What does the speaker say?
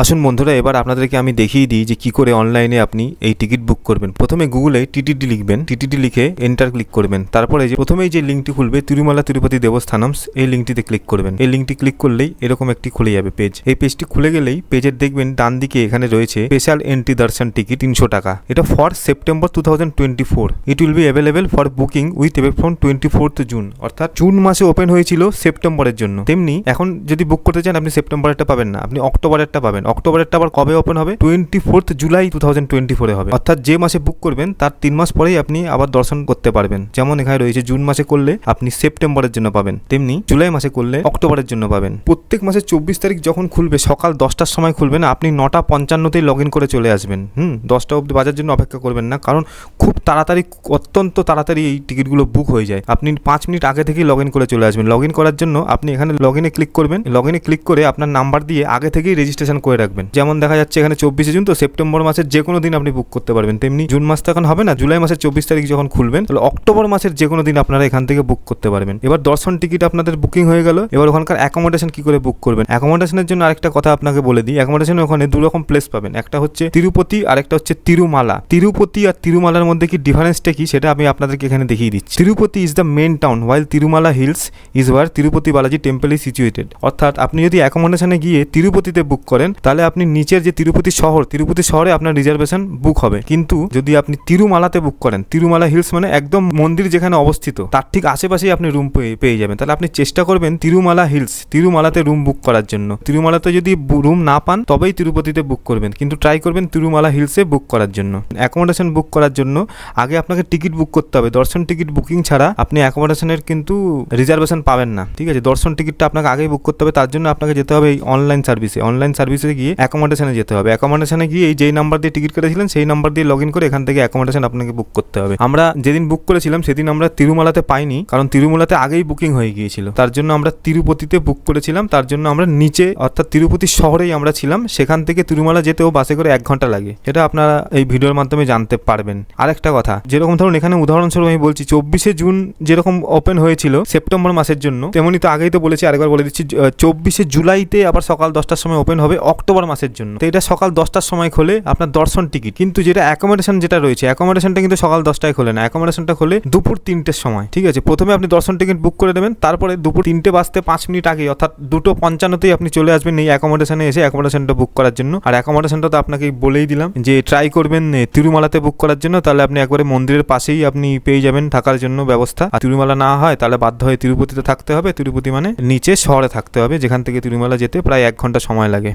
আসুন বন্ধুরা, এবার আপনাদেরকে আমি দেখিয়ে দিই যে কি করে অনলাইনে আপনি এই টিকিট বুক করবেন। প্রথমে গুগলে টিটিডি লিখবেন। টিটিডি লিখে এন্টার ক্লিক করবেন। তারপরে যে প্রথমেই যে লিঙ্কটি খুলবে, তিরুমালা তিরুপতি দেবস্থানমস এই লিঙ্কটিতে ক্লিক করবেন। এই লিঙ্কটি ক্লিক করলেই এরকম একটি খুলে যাবে পেজ এই পেজটি খুলে গেলেই পেজের দেখবেন ডান দিকে এখানে রয়েছে স্পেশাল এন্ট্রি দর্শন টিকিট তিনশো টাকা। এটা for September two thousand twenty four it will be available for booking with effect from twenty fourth June অর্থাৎ জুন মাসে ওপেন হয়েছিল সেপ্টেম্বরের জন্য। তেমনি এখন যদি বুক করতে চান, আপনি সেপ্টেম্বরেরটা পাবেন না। আপনি অক্টোবরেরটা পাবেন অক্টোবরেরটা আবার কবে ওপেন হবে? Twenty fourth July two thousand twenty ফোরে হবে। অর্থাৎ যে মাসে বুক করবেন, তার তিন মাস পরেই আপনি আবার দর্শন করতে পারবেন। যেমন এখানে রয়েছে, জুন মাসে করলে আপনি সেপ্টেম্বরের জন্য পাবেন। তেমনি জুলাই মাসে করলে অক্টোবরের জন্য পাবেন। প্রত্যেক মাসের চব্বিশ তারিখ যখন খুলবে, সকাল দশটার সময় খুলবেন আপনি নটা পঞ্চান্নতেই লগ ইন করে চলে আসবেন। হুম, দশটা অবধি বাজার জন্য অপেক্ষা করবেন না, কারণ খুব তাড়াতাড়ি, অত্যন্ত তাড়াতাড়ি এই টিকিটগুলো বুক হয়ে যায়। আপনি পাঁচ মিনিট আগে থেকেই লগ ইন করে চলে আসবেন। লগ ইন করার জন্য আপনি এখানে লগ ইনে ক্লিক করবেন। লগ ইনে ক্লিক করে আপনার নাম্বার দিয়ে আগে থেকেই রেজিস্ট্রেশন করে রাখবেন। যেমন দেখা যাচ্ছে এখানে চব্বিশে জুন, তো সেপ্টেম্বর মাসের যে কোনো দিন আপনি বুক করতে পারবেন। তেমনি জুন মাস এখন হবে না, জুলাই মাসের চব্বিশ তারিখ যখন খুলবেন, তাহলে অক্টোবর মাসের যে কোনো দিন আপনারা এখান থেকে বুক করতে পারবেন। এবার দর্শন টিকিট আপনাদের বুকিং হয়ে গেল। এবার ওখানকার অ্যাকোমোডেশন কি করে বুক করবেন? অ্যাকোমোডেশনের জন্য আরেকটা কথা আপনাকে বলে দিই। অ্যাকোমোডেশনের ওখানে দু রকম প্লেস পাবেন। একটা হচ্ছে তিরুপতি আর একটা হচ্ছে তিরুমালা। তিরুপতি আর তিরুমালার মধ্যে কি ডিফারেন্সটা কি সেটা আমি আপনাদেরকে এখানে দেখিয়ে দিচ্ছি। Tirupati is the main town while Tirumala hills is where Tirupati Balaji temple is situated অর্থাৎ আপনি যদি অ্যাকোমোডেশনে গিয়ে তিরুপতিতে বুক করেন তাহলে আপনি নিচের যে তিরুপতি শহর, তিরুপতি শহরে আপনার রিজার্ভেশন বুক হবে। কিন্তু যদি আপনি তিরুমালাতে বুক করেন, তিরুমালা হিলস মানে একদম মন্দির যেখানে অবস্থিত, তার ঠিক আশেপাশেই আপনি রুম পেয়ে যাবেন। তাহলে আপনি চেষ্টা করবেন তিরুমালা হিলস তিরুমালাতে রুম বুক করার জন্য। তিরুমালাতে যদি রুম না পান, তবেই তিরুপতিতে বুক করবেন। কিন্তু ট্রাই করবেন তিরুমালা হিলসে বুক করার জন্য। অ্যাকোমোডেশন বুক করার জন্য আগে আপনাকে টিকিট বুক করতে হবে। দর্শন টিকিট বুকিং ছাড়া আপনি অ্যাকোমোডেশনের কিন্তু রিজার্ভেশন পাবেন না। ঠিক আছে? দর্শন টিকিটটা আপনাকে আগেই বুক করতে হবে। তার জন্য আপনাকে যেতে হবে এই অনলাইন সার্ভিসে অনলাইন সার্ভিসে গিয়ে অ্যাকোমোডেশনে যেতে হবে। অ্যাকোমোডেশনে গিয়ে যেই নাম্বার দিয়ে টিকিট কেটেছিলেন, সেই নাম্বার দিয়ে লগ ইন করে এখান থেকে অ্যাকোমোডেশন আপনাকে বুক করতে হবে। আমরা যেদিন বুক করেছিলাম, সেদিন আমরা তিরুমালাতে পাইনি, কারণ তিরুমালাতে আগেই বুকিং হয়ে গিয়েছিল। তার জন্য আমরা তিরুপতিতে বুক করেছিলাম, তার জন্য আমরা নিচে, অর্থাৎ তিরুপতি শহরেই আমরা ছিলাম। সেখান থেকে তিরুমালা যেতেও বাসে করে এক ঘণ্টা লাগে। সেটা আপনারা এই ভিডিওর মাধ্যমে জানতে পারবেন। আরেকটা কথা, যেরকম ধরুন এখানে উদাহরণস্বরূপ আমি বলছি, চব্বিশে জুন যেরকম ওপেন হয়েছিল সেপ্টেম্বর মাসের জন্য, তেমনি তো আগেই তো বলেছি, আরেকবার বলে দিচ্ছি চব্বিশে জুলাইতে আবার সকাল দশটার সময় ওপেন হবে অক্টোবর মাসের জন্য। তো এটা সকাল দশটার সময় খোলে আপনার দর্শন টিকিট। কিন্তু যেটা অ্যাকোমোডেশন যেটা রয়েছে অ্যাকোমোডেশনটা কিন্তু সকাল দশটায় খোলে না। অ্যাকোমোডেশনটা খোলে দুপুর তিনটের সময়, ঠিক আছে? প্রথমে আপনি দর্শন টিকিট বুক করে দেবেন, তারপরে দুপুর তিনটে বাজতে পাঁচ মিনিট আগে, অর্থাৎ দুটো পঞ্চান্নতেই আপনি চলে আসবেন এই অ্যাকোমোডেশনে এসে অ্যাকোমোডেশনটা বুক করার জন্য। আর অ্যাকোমোডেশনটা তো আপনাকে বলেই দিলাম যে ট্রাই করবেন তিরুমালাতে বুক করার জন্য। তাহলে আপনি একবারে মন্দিরের পাশেই আপনি পেয়ে যাবেন থাকার জন্য ব্যবস্থা। আর তিরুমালা না হয়, তাহলে বাধ্য হয়ে তিরুপতিতে থাকতে হবে। তিরুপতি মানে নিচে শহরে থাকতে হবে, যেখান থেকে তিরুমালা যেতে প্রায় এক ঘণ্টা সময় লাগে।